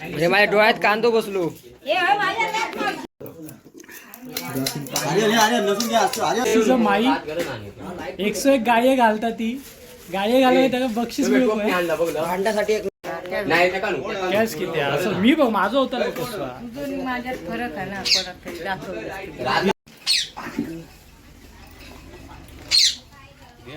म्हणजे माझ्या डोळ्यात कांदो बसलो. तुझं माई एकशे एक गाये घालता ती. गाये घालून त्याला बक्षीस एक कॅश किती आहे? असं मी बघ माझं होतं माझ्यात फरक आहे ना परत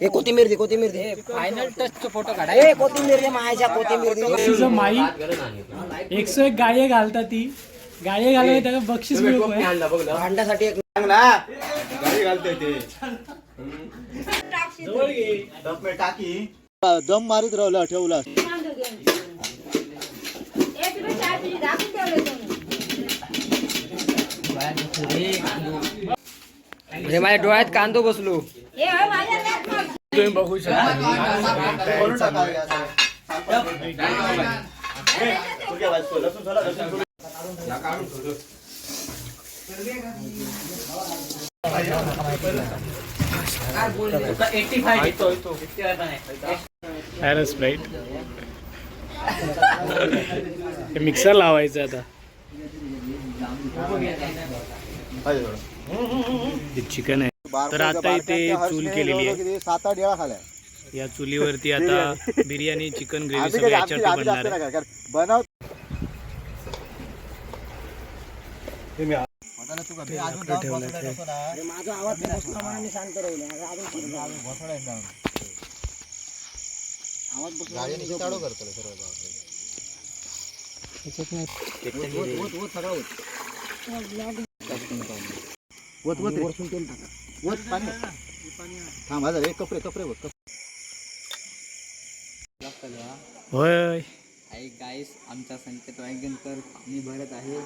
हे कोथिंबीर दे कोथिंबीर दे. फायनल टच फोटो काढा. ए कोथिंबीर दे मायाच्या कोथिंबीर दे. तुझं माई एकशे एक गाये घालता ती. गाये घालून त्याला बक्षीस मिळतोय. भांड्यासाठी एक दम मारीत राहिला ठेवला. म्हणजे माझ्या डोळ्यात कांदो बसलो. तुम्ही बघू शकता. स्प्राईट मिक्सर लावायचं आता. चिकन आहे. तर आता इथे चूल केलेली आहे? सात आठ वेळा खाल्या या चुलीवरती आता बिर्याणी चिकन ग्रेव्ही सगळं आम्ही बनणार आहे नाही करत. कारण बनव माझा आवाज प्रमाणे शांत वत वत पाणी थांब कपडे कपडे वत कपडे. होय. आई गाईस आमचा संकेत वायगणकर पाणी भरत आहे.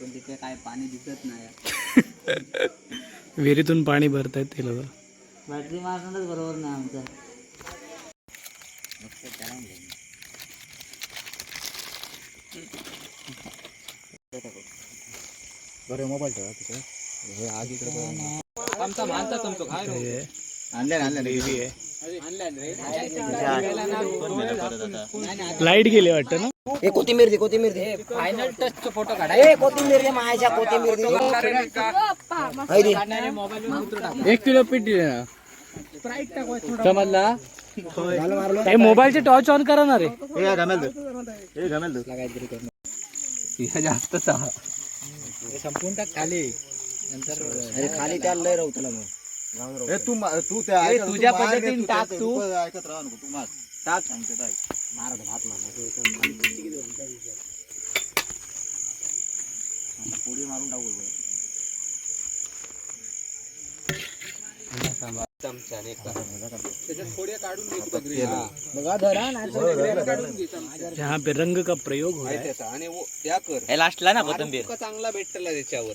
पण तिथे काय पाणी दिसत नाही. विहिरीतून पाणी भरतायत ते लोक. बॅटरी मारणारच बरोबर नाही आमचा बरं मोबाईल ठेवा तिथे हे बघा. आमचा मानता तुमचं काय. लाइट गेली वाटतं ना? ए कोथिंबीर दे कोथिंबीर दे. फायनल टच फोटो काढा. ए कोथिंबीर दे मायाच्या कोथिंबीर दे. दे. एक किलो पीठ दिले ना. समजला? मोबाईलचे टॉर्च ऑन करा ना रे. हे दे. हे दे. जास्त संपून टाक खाली. नंतर अरे खाली त्याला लय राहतो मग. हे तू तू त्या तुझ्या मार पद्धतीने तू त्या- टाक तू. ऐकत राहा नको तू मार. टाक. सांगते ताई. पोळी मारून टाकू यहाँ पे रंग का प्रयोग हो रहा है। आणि वो- त्या कर लास्टला ना कोथंबीर. चांगला भेटला त्याच्यावर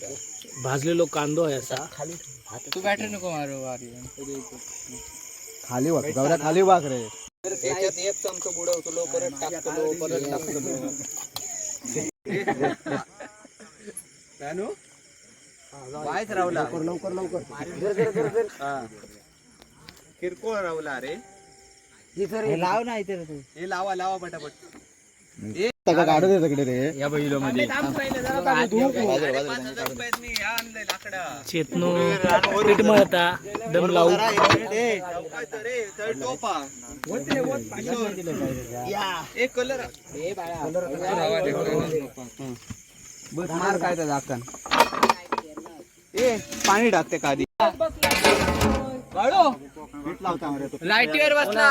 भाजलेलो कांदो आहे असा. तू बॅटरी नको मारू खाली वाग गौऱ्या खाली वाग रे. त्याच्यात एक चमचा बुडवतो परत टाकतो परत टाकतो. वायच रावला. लवकर लवकर किरकोळ रावला रे. लाव ना इथे हे लावा लावा पटापट. काढू दे तिकडे रे. या बैलो मध्ये चेतनो पीठ मळता दम लावू एक कलर. मार काय दाखन ए पाणी टाकते का आधी? पीठ लावता रे तो लाईटीवर बसला.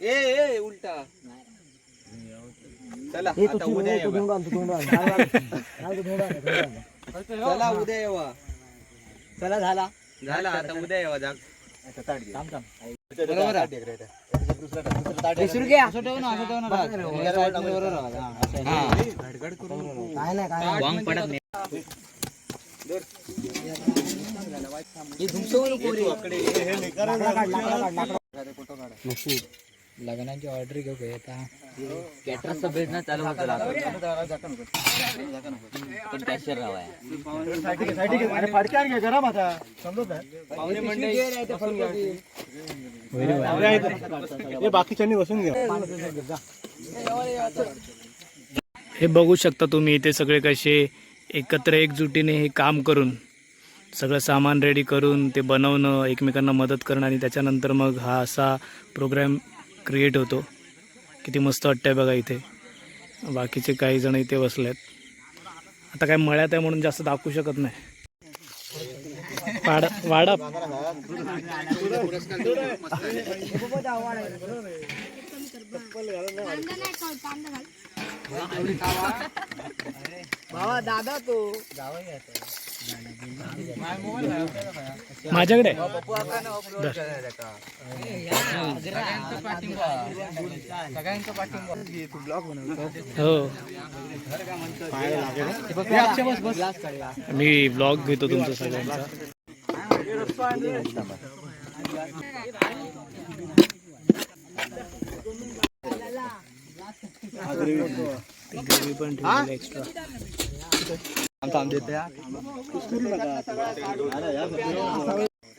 ए ए उलटा. चला आता उद्या येवा. चला उद्या येवा. चला झाला. झालं आता उद्या येवा जाग. काय नाही काय नाही. वांग पडत नाही. हे धुमसवून पोरी. लाकडं काढ, लाकडं काढ, लाकडं. लग्नाची ऑर्डर घेऊ का? आता कॅटरसचा बिझनेस चालू होता पण कॅशियर राहावा बाकीच्यांनी बसून घ्या. हे बघू शकता तुम्ही इथे सगळे कसे एकत्र एकजुटीने हे काम करून सगळं सामान रेडी करून ते बनवणं एकमेकांना मदत करणं आणि त्याच्यानंतर मग हा असा प्रोग्राम क्रिएट होतो. किती मस्त वाटतंय बघा इथे. बाकीचे काही जण इथे आहेत आता काय मळ्यात आहे म्हणून जास्त दाखवू शकत नाही. वाडा वाडा. माझ्याकडे? हो. मी ब्लॉग घेतो तुमचा सगळ्यांचा. ग्रेव्ही पण ठेवलेली एक्स्ट्रा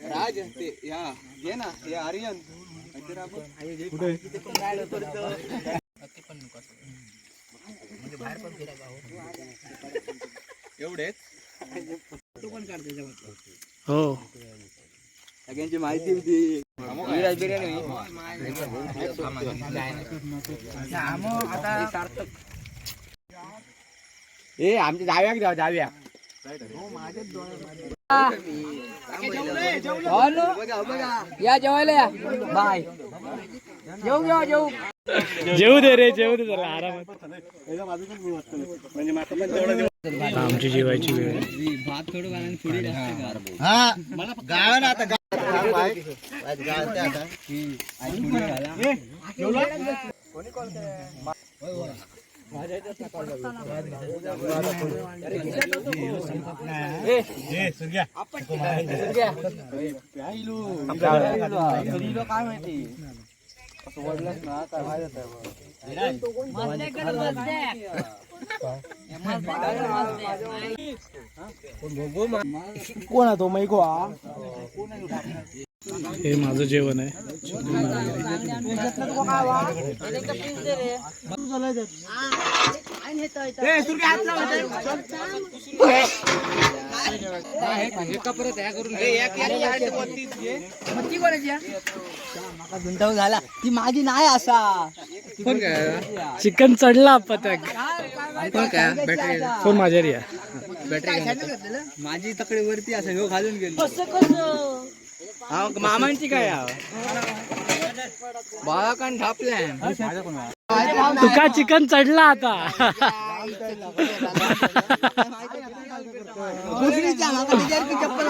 राज ते या घे ना हे आर्यन एवढेच हो सगळ्यांची माहिती होती बिर्याणी ए आमच्या जाव्या जाऊ जाव्या या जेवायला या. बाय. जेऊ जेव्हा जेऊ जेऊ दे रे जेऊ दे जरा आरामात. आमची जेवायची वेळ. भात थोडं हा गाव ना आता गाव. गाव आता कोण तो मैको हे माझं जेवण आहे गुंतवून झाला ती माझी नाही असा चिकन चढला पतंग. कोण काय बॅटरी फोन माझ्या रिया बॅटरी माझी तकडे वरती असं घेऊ घालून गेलो. मामांची काय बाळा कान ठापल्या तुका चिकन चढला आता? चप्पल